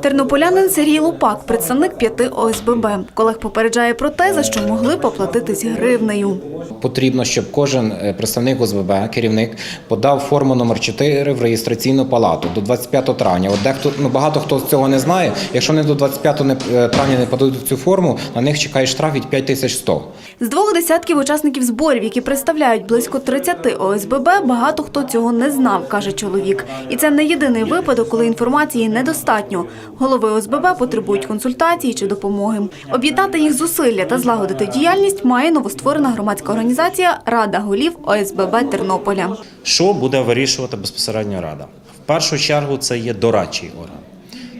Тернополянин Сергій Лупак, представник п'яти ОСББ. Колег попереджає про те, за що могли поплатитись гривнею. Потрібно, щоб кожен е, представник ОСББ, керівник, подав форму номер 4 в реєстраційну палату до 25 травня. От дехто ну багато хто з цього не знає. Якщо вони до 25 не- е, травня не подадуть цю форму, на них чекає штраф від 5100. З двох десятків учасників зборів, які представляють близько 30 ОСББ, багато хто цього не знав, каже чоловік. І це не єдиний випадок, коли інформації недостатньо. Голови ОСББ потребують консультації чи допомоги. Об'єднати їх зусилля та злагодити діяльність має новостворена громадська організація Рада голів ОСББ Тернополя. Що буде вирішувати безпосередньо рада? В першу чергу це є дорадчий орган.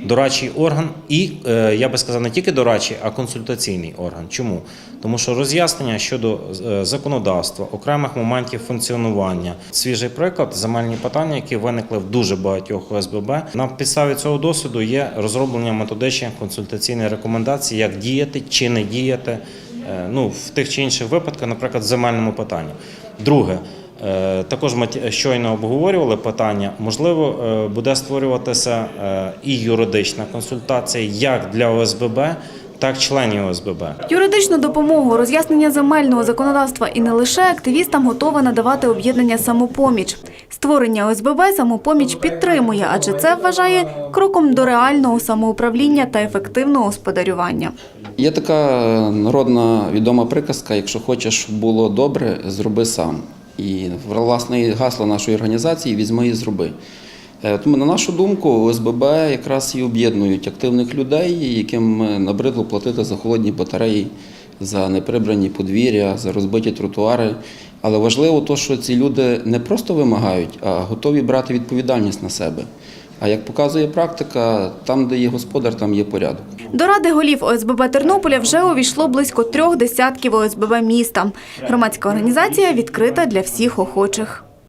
Дорадчий орган і, е, я би сказав, не тільки дорадчий, а консультаційний орган. Чому? Тому що роз'яснення щодо е, законодавства, окремих моментів функціонування. Свіжий приклад земельні питання, які виникли в дуже багатьох ОСББ. На підставі цього досвіду є розроблення методичних консультаційних рекомендацій, як діяти чи не діяти е, ну, в тих чи інших випадках, наприклад, в земельному питанні. Друге. Е, Також ми щойно обговорювали питання. Можливо, е, буде створюватися е, і юридична консультація як для ОСББ, так і членів ОСББ. Юридичну допомогу, роз'яснення земельного законодавства і не лише активістам готове надавати об'єднання «Самопоміч». Створення ОСББ «Самопоміч» підтримує, адже це вважає кроком до реального самоуправління та ефективного господарювання. Є така народна відома приказка: якщо хочеш, щоб було добре, зроби сам. І власне гасло нашої організації візьми і зроби. Е, Тому, на нашу думку, ОСББ якраз і об'єднують активних людей, яким е, набридло платити за холодні батареї, за неприбрані подвір'я, за розбиті тротуари. Але важливо то, що ці люди не просто вимагають, а готові брати відповідальність на себе. А як показує практика, там, де є господар, там є порядок. До ради голів ОСББ Тернополя вже увійшло близько трьох десятків ОСББ міста. Громадська організація відкрита для всіх охочих.